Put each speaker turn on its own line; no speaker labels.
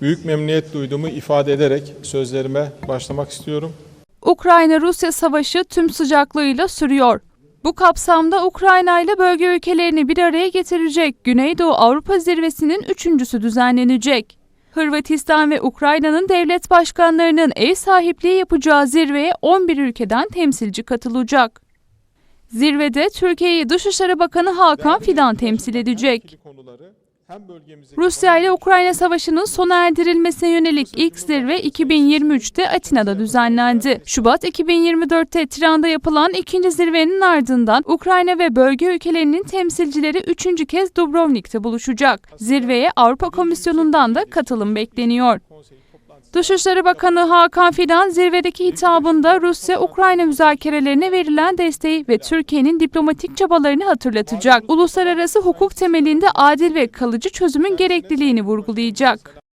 büyük memnuniyet duyduğumu ifade ederek sözlerime başlamak istiyorum.
Ukrayna-Rusya savaşı tüm sıcaklığıyla sürüyor. Bu kapsamda Ukrayna ile bölge ülkelerini bir araya getirecek Güneydoğu Avrupa Zirvesi'nin üçüncüsü düzenlenecek. Hırvatistan ve Ukrayna'nın devlet başkanlarının ev sahipliği yapacağı zirveye 11 ülkeden temsilci katılacak. Zirvede Türkiye'yi Dışişleri Bakanı Hakan Fidan temsil edecek. Rusya ile Ukrayna Savaşı'nın sona erdirilmesine yönelik ilk zirve 2023'te Atina'da düzenlendi. Şubat 2024'te Tiran'da yapılan ikinci zirvenin ardından Ukrayna ve bölge ülkelerinin temsilcileri üçüncü kez Dubrovnik'te buluşacak. Zirveye Avrupa Komisyonu'ndan da katılım bekleniyor. Dışişleri Bakanı Hakan Fidan zirvedeki hitabında Rusya-Ukrayna müzakerelerine verilen desteği ve Türkiye'nin diplomatik çabalarını hatırlatacak. Uluslararası hukuk temelinde adil ve kalıcı çözümün gerekliliğini vurgulayacak.